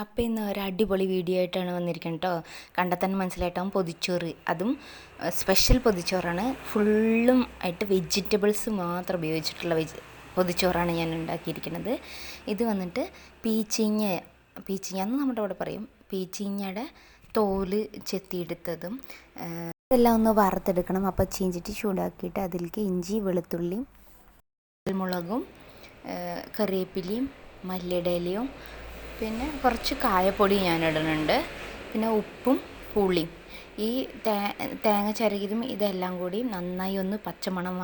അപ്പം ഇന്ന് ഒരു അടിപൊളി വീഡിയോ ആയിട്ടാണ് വന്നിരിക്കുന്നത് കേട്ടോ കണ്ടാൽ തന്നെ മനസ്സിലായിട്ടാവും പൊതിച്ചോറ്. അതും സ്പെഷ്യൽ പൊതിച്ചോറാണ്. ഫുള്ളും ആയിട്ട് വെജിറ്റബിൾസ് മാത്രം ഉപയോഗിച്ചിട്ടുള്ള വെജ് പൊതിച്ചോറാണ് ഞാൻ ഉണ്ടാക്കിയിരിക്കുന്നത്. ഇത് വന്നിട്ട് പീച്ചിങ്ങ പീച്ചിങ്ങ എന്ന് നമ്മുടെ ഇവിടെ പറയും. പീച്ചിങ്ങയുടെ തോൽ ചെത്തിയെടുത്തതും ഇതെല്ലാം ഒന്ന് വറുത്തെടുക്കണം. അപ്പോൾ ചീഞ്ചിട്ട് ചൂടാക്കിയിട്ട് അതിലേക്ക് ഇഞ്ചി വെളുത്തുള്ളിയും മുളകും കറിവേപ്പിലയും മല്ലിയുടെ ഇലയും പിന്നെ കുറച്ച് കായപ്പൊടി ഞാൻ ഇടുന്നുണ്ട് പിന്നെ ഉപ്പും പുളിയും. ഈ തേങ്ങ ചിരകിയതും ഇതെല്ലാം കൂടി നന്നായി ഒന്ന് പച്ചമണം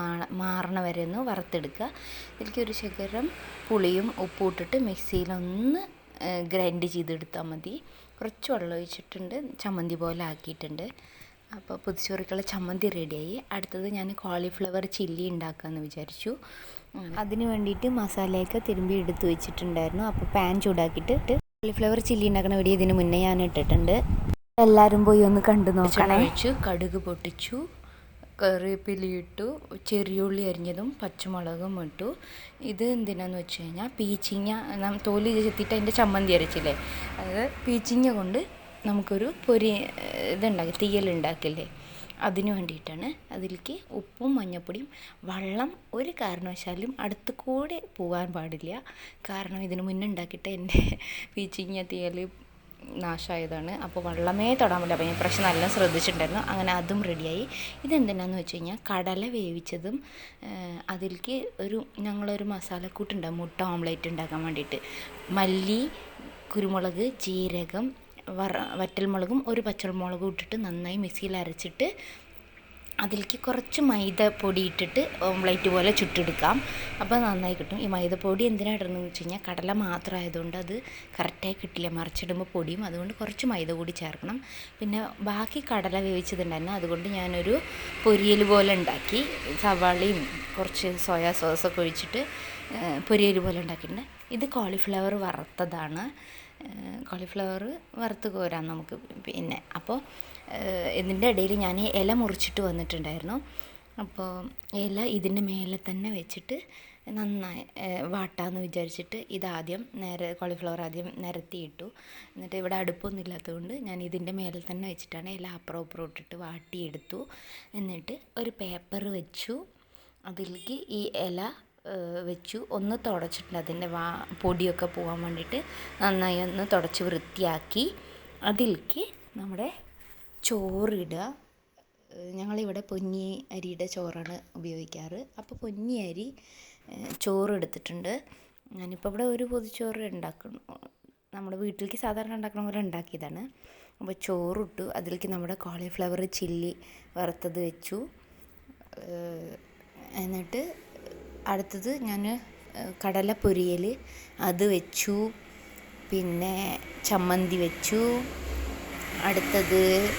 മാറണ വരെ ഒന്ന് വറുത്തെടുക്കുക. ഇതിലേക്ക് ഒരു ശകലം പുളിയും ഉപ്പും ഇട്ടിട്ട് മിക്സിയിലൊന്ന് ഗ്രൈൻഡ് ചെയ്തെടുത്താൽ മതി. കുറച്ച് വെള്ളം ഒഴിച്ചിട്ടുണ്ട്. ചമ്മന്തി പോലെ ആക്കിയിട്ടുണ്ട്. അപ്പോൾ പുതിച്ചോറിക്കുള്ള ചമ്മന്തി റെഡിയായി. അടുത്തത് ഞാൻ കോളിഫ്ലവർ ചില്ലി ഉണ്ടാക്കാമെന്ന് വിചാരിച്ചു. അതിന് വേണ്ടിയിട്ട് മസാലയൊക്കെ തിരുമ്പി എടുത്ത് വെച്ചിട്ടുണ്ടായിരുന്നു. അപ്പോൾ പാൻ ചൂടാക്കിയിട്ട് കോളിഫ്ലവർ ചില്ലി ഉണ്ടാക്കുന്ന വീഡിയോ ഇതിന് മുന്നേ ഞാൻ ഇട്ടിട്ടുണ്ട്. എല്ലാവരും പോയി ഒന്ന് കണ്ടു നോക്കണം. കടുക് പൊട്ടിച്ചു ചെറിയ ചെറിയുള്ളി അരിഞ്ഞതും പച്ചമുളകും ഇട്ടു. ഇത് എന്തിനാന്ന് വെച്ച് കഴിഞ്ഞാൽ പീച്ചിങ്ങ തോൽ ചെത്തിയിട്ട് അതിന്റെ ചമ്മന്തി അരച്ചില്ലേ? അതായത് പീച്ചിങ്ങ കൊണ്ട് നമുക്കൊരു പൊരി ഇതുണ്ടാക്കി തീയലുണ്ടാക്കില്ലേ? അതിന് വേണ്ടിയിട്ടാണ് അതിലേക്ക് ഉപ്പും മഞ്ഞൾപ്പൊടിയും വെള്ളം ഒരു കാരണവശാലും അടുത്ത് കൂടെ പോകാൻ പാടില്ല. കാരണം ഇതിന് മുന്നേ ഉണ്ടാക്കിയിട്ട് എന്റെ പീച്ചിങ്ങ തീയൽ നാശമായതാണ്. അപ്പോൾ വെള്ളമേ തൊടാൻ പറ്റില്ല. അപ്പോൾ ഞാൻ പ്രശ്നം നല്ല ശ്രദ്ധിച്ചിട്ടുണ്ടായിരുന്നു. അങ്ങനെ അതും റെഡിയായി. ഇതെന്തിനാന്ന് വെച്ച് കഴിഞ്ഞാൽ കടല വേവിച്ചതും അതിലേക്ക് ഒരു ഞങ്ങളൊരു മസാലക്കൂട്ടുണ്ടാകും മുട്ട ഓംലേറ്റ് ഉണ്ടാക്കാൻ വേണ്ടിയിട്ട്. മല്ലി കുരുമുളക് ജീരകം വറ വറ്റൽമുളകും ഒരു പച്ചമുളകും ഇട്ടിട്ട് നന്നായി മിക്സിയിൽ അരച്ചിട്ട് അതിലേക്ക് കുറച്ച് മൈദ പൊടി ഇട്ടിട്ട് ഓംലൈറ്റ് പോലെ ചുട്ടെടുക്കാം. അപ്പോൾ നന്നായി കിട്ടും. ഈ മൈദപ്പൊടി എന്തിനാണ് ഇടുന്നതെന്ന് വെച്ച് കഴിഞ്ഞാൽ കടല മാത്രം ആയതുകൊണ്ട് അത് കറക്റ്റായി കിട്ടില്ല. മറിച്ചിടുമ്പോൾ പൊടിയും അതുകൊണ്ട് കുറച്ച് മൈദ കൂടി ചേർക്കണം. പിന്നെ ബാക്കി കടല വേവിച്ചതുണ്ടായിരുന്നു. അതുകൊണ്ട് ഞാനൊരു പൊരിയൽ പോലെ ഉണ്ടാക്കി. സവാളയും കുറച്ച് സോയാ സോസൊക്കെ ഒഴിച്ചിട്ട് പൊരിയൽ പോലെ ഉണ്ടാക്കിയിട്ടുണ്ട്. ഇത് കോളിഫ്ലവർ വറുത്തതാണ്. കോളിഫ്ലവർ വറുത്ത് കോരാം നമുക്ക് പിന്നെ. അപ്പോൾ ഇതിന്റെ ഇടയിൽ ഞാൻ ഇല മുറിച്ചിട്ട് വന്നിട്ടുണ്ടായിരുന്നു. അപ്പോൾ ഇല ഇതിന്റെ മേലെ തന്നെ വെച്ചിട്ട് നന്നായി വാട്ടാന്ന് വിചാരിച്ചിട്ട് ഇതാദ്യം നേരെ കോളിഫ്ലവർ ആദ്യം നിരത്തിയിട്ടു. എന്നിട്ട് ഇവിടെ അടുപ്പൊന്നും ഇല്ലാത്തതുകൊണ്ട് ഞാൻ ഇതിന്റെ മേലെ തന്നെ വെച്ചിട്ടാണ് ഇല അപ്പുറം അപ്പുറം ഇട്ടിട്ട് വാട്ടിയെടുത്തു. എന്നിട്ട് ഒരു പേപ്പർ വെച്ചു. അതിലേക്ക് ഈ ഇല വെച്ചു. ഒന്ന് തുടച്ചിട്ടുണ്ട്. അതിന്റെ വാ പൊടിയൊക്കെ പോകാൻ വേണ്ടിയിട്ട് നന്നായി ഒന്ന് തുടച്ച് വൃത്തിയാക്കി. അതിലേക്ക് നമ്മുടെ ചോറിടുക. ഞങ്ങളിവിടെ പൊന്നി അരിയുടെ ചോറാണ് ഉപയോഗിക്കാറ്. അപ്പോൾ പൊന്നി അരി ചോറ് എടുത്തിട്ടുണ്ട് ഞാനിപ്പോൾ ഇവിടെ ഒരു പൊതിച്ചോറ് ഉണ്ടാക്കുന്നു നമ്മുടെ വീട്ടിലേക്ക് സാധാരണ ഉണ്ടാക്കുന്ന പോലെ ഉണ്ടാക്കിയതാണ്. അപ്പോൾ ചോറിട്ടു. അതിലേക്ക് നമ്മുടെ കോളിഫ്ലവർ ചില്ലി വറുത്തത് വെച്ചു. എന്നിട്ട് അടുത്തത് ഞാൻ കടല പൊരിയൽ അത് വെച്ചു. പിന്നെ ചമ്മന്തി വെച്ചു. അടുത്തത്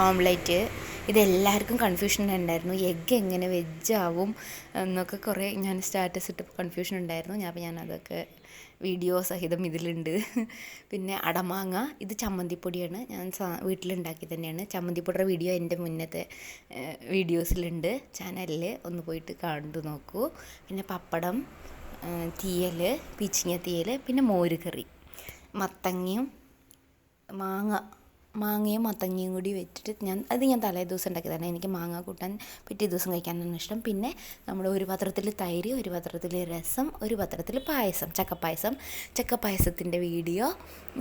ഓംലേറ്റ്. ഇതെല്ലാവർക്കും കൺഫ്യൂഷൻ ഉണ്ടായിരുന്നു. എഗ്ഗ് എങ്ങനെ വെജ് എന്നൊക്കെ കുറേ ഞാൻ സ്റ്റാറ്റസ് ഇട്ടപ്പോൾ കൺഫ്യൂഷൻ ഉണ്ടായിരുന്നു. ഞാൻ അപ്പോൾ ഞാൻ അതൊക്കെ വീഡിയോ സഹിതം ഇതിലുണ്ട്. പിന്നെ അടമാങ്ങ ഇത് ചമ്മന്തിപ്പൊടിയാണ്. ഞാൻ വീട്ടിലുണ്ടാക്കി തന്നെയാണ്. ചമ്മന്തിപ്പൊടിയുടെ വീഡിയോ എന്റെ മുന്നത്തെ വീഡിയോസിലുണ്ട് ചാനലിൽ ഒന്ന് പോയിട്ട് കണ്ടു നോക്കൂ. പിന്നെ പപ്പടം തീയൽ പീച്ചിങ്ങ തീയൽ പിന്നെ മോര് കറി മത്തങ്ങയും മാങ്ങ. മാങ്ങയും മത്തങ്ങയും കൂടി വെച്ചിട്ട് ഞാൻ അത് ഞാൻ തലേ ദിവസം ഉണ്ടാക്കിയതാണ്. എനിക്ക് മാങ്ങ കൂട്ടാൻ പിറ്റേ ദിവസം കഴിക്കാനാണ് ഇഷ്ടം. പിന്നെ നമ്മൾ ഒരു പാത്രത്തിൽ തൈര് ഒരു പാത്രത്തിൽ രസം ഒരു പാത്രത്തിൽ പായസം ചക്കപ്പായസം. ചക്കപ്പായസത്തിന്റെ വീഡിയോ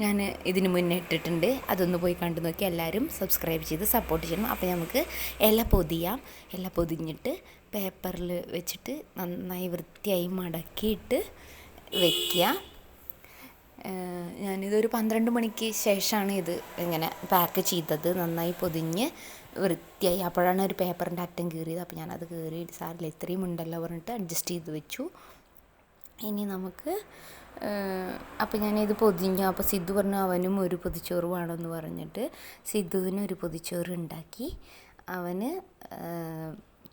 ഞാൻ ഇതിന് മുന്നേ ഇട്ടിട്ടുണ്ട്. അതൊന്ന് പോയി കണ്ടു നോക്കി എല്ലാവരും സബ്സ്ക്രൈബ് ചെയ്ത് സപ്പോർട്ട് ചെയ്യണം. അപ്പോൾ നമുക്ക് ഇല പൊതിയാം. ഇല പൊതിഞ്ഞിട്ട് പേപ്പറിൽ വെച്ചിട്ട് നന്നായി വൃത്തിയായി മടക്കിയിട്ട് വയ്ക്കുക ഞാനിതൊരു പന്ത്രണ്ട് മണിക്ക് ശേഷമാണ് ഇത് ഇങ്ങനെ പാക്ക് ചെയ്തത്. നന്നായി പൊതിഞ്ഞ് വൃത്തിയായി. അപ്പോഴാണ് ഒരു പേപ്പറിന്റെ അറ്റം കീറിയത്. അപ്പോൾ ഞാനത് കീറി സാറില്ല ഇത്രയും ഉണ്ടല്ലോ പറഞ്ഞിട്ട് അഡ്ജസ്റ്റ് ചെയ്ത് വെച്ചു. ഇനി നമുക്ക് അപ്പോൾ ഞാനിത് പൊതിഞ്ഞു. അപ്പോൾ സിദ്ധു പറഞ്ഞു അവനും ഒരു പൊതിച്ചോറ് വേണമെന്ന് പറഞ്ഞിട്ട് സിദ്ധുവിന് ഒരു പൊതിച്ചോറ് ഉണ്ടാക്കി. അവന്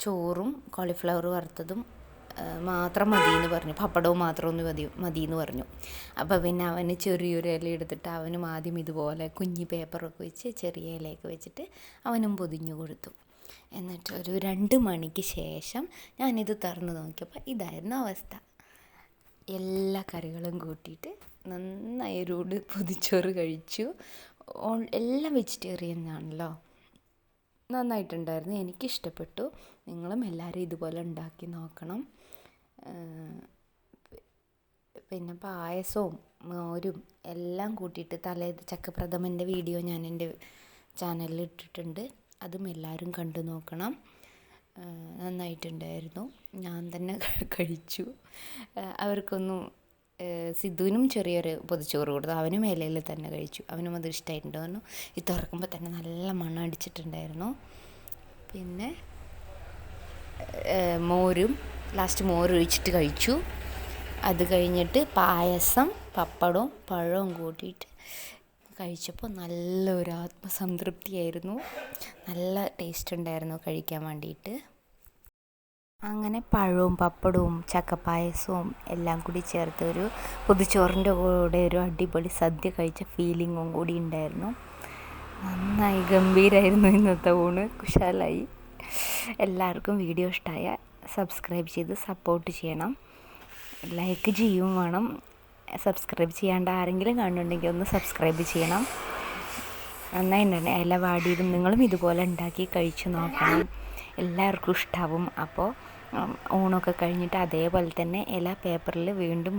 ചോറും കോളിഫ്ലവർ വറുത്തതും മാത്രം മതി എന്ന് പറഞ്ഞു. പപ്പടവും മാത്രം ഒന്ന് മതി മതി എന്ന് പറഞ്ഞു. അപ്പോൾ പിന്നെ അവന് ചെറിയൊരു ഇല എടുത്തിട്ട് അവനും ആദ്യം ഇതുപോലെ കുഞ്ഞി പേപ്പറൊക്കെ വെച്ച് ചെറിയ ഇലയൊക്കെ വെച്ചിട്ട് അവനും പൊതിഞ്ഞു കൊടുത്തു. എന്നിട്ട് ഒരു രണ്ട് മണിക്ക് ശേഷം ഞാനിത് തുറന്ന് നോക്കിയപ്പോൾ ഇതായിരുന്നു അവസ്ഥ. എല്ലാ കറികളും കൂട്ടിയിട്ട് നന്നായി ഒരുകൂട് പൊതിച്ചോറ് കഴിച്ചു. എല്ലാം വെജിറ്റേറിയൻ ആണല്ലോ. നന്നായിട്ടുണ്ടായിരുന്നു. എനിക്കിഷ്ടപ്പെട്ടു. നിങ്ങളും എല്ലാവരും ഇതുപോലെ ഉണ്ടാക്കി നോക്കണം. പിന്നെ പായസവും മോരും എല്ലാം കൂട്ടിയിട്ട് തലേ ചക്കപ്രഥമന്റെ വീഡിയോ ഞാൻ എന്റെ ചാനലിൽ ഇട്ടിട്ടുണ്ട്. അതും എല്ലാവരും കണ്ടു നോക്കണം. നന്നായിട്ടുണ്ടായിരുന്നു. ഞാൻ തന്നെ കഴിച്ചു. അവർക്കൊന്നും സിദ്ധുവിനും ചെറിയൊരു പൊതിച്ചോറ് കൊടുത്തു. അവനും ഇലയിൽ തന്നെ കഴിച്ചു. അവനും അത് ഇഷ്ടമായിട്ടുണ്ടായിരുന്നു ഈ തുറക്കുമ്പോൾ തന്നെ നല്ല മണം അടിച്ചിട്ടുണ്ടായിരുന്നു. പിന്നെ മോരും ലാസ്റ്റ് മോര് ഒഴിച്ചിട്ട് കഴിച്ചു. അത് കഴിഞ്ഞിട്ട് പായസം പപ്പടവും പഴവും കൂട്ടിയിട്ട് കഴിച്ചപ്പോൾ നല്ലൊരു ആത്മസംതൃപ്തിയായിരുന്നു. നല്ല ടേസ്റ്റ് ഉണ്ടായിരുന്നു കഴിക്കാൻ വേണ്ടിയിട്ട്. അങ്ങനെ പഴവും പപ്പടവും ചക്കപ്പായസവും എല്ലാം കൂടി ചേർത്ത് ഒരു പൊതിച്ചോറിന്റെ കൂടെ ഒരു അടിപൊളി സദ്യ കഴിച്ച ഫീലിങ്ങും കൂടി ഉണ്ടായിരുന്നു. നന്നായി ഗംഭീരമായിരുന്നു ഇന്നത്തെ ഊണ്. കുശാലായി. എല്ലാവർക്കും വീഡിയോ ഇഷ്ടമായ സബ്സ്ക്രൈബ് ചെയ്ത് സപ്പോർട്ട് ചെയ്യണം. ലൈക്ക് ചെയ്യും വേണം. സബ്സ്ക്രൈബ് ചെയ്യാണ്ട് ആരെങ്കിലും കാണുന്നുണ്ടെങ്കിൽ ഒന്ന് സബ്സ്ക്രൈബ് ചെയ്യണം. നന്നായിട്ടുണ്ട് ഇല വാടിയതും നിങ്ങളും ഇതുപോലെ ഉണ്ടാക്കി കഴിച്ചു നോക്കണം. എല്ലാവർക്കും ഇഷ്ടാവും. അപ്പോൾ ഊണൊക്കെ കഴിഞ്ഞിട്ട് അതേപോലെ തന്നെ ഇല പേപ്പറിൽ വീണ്ടും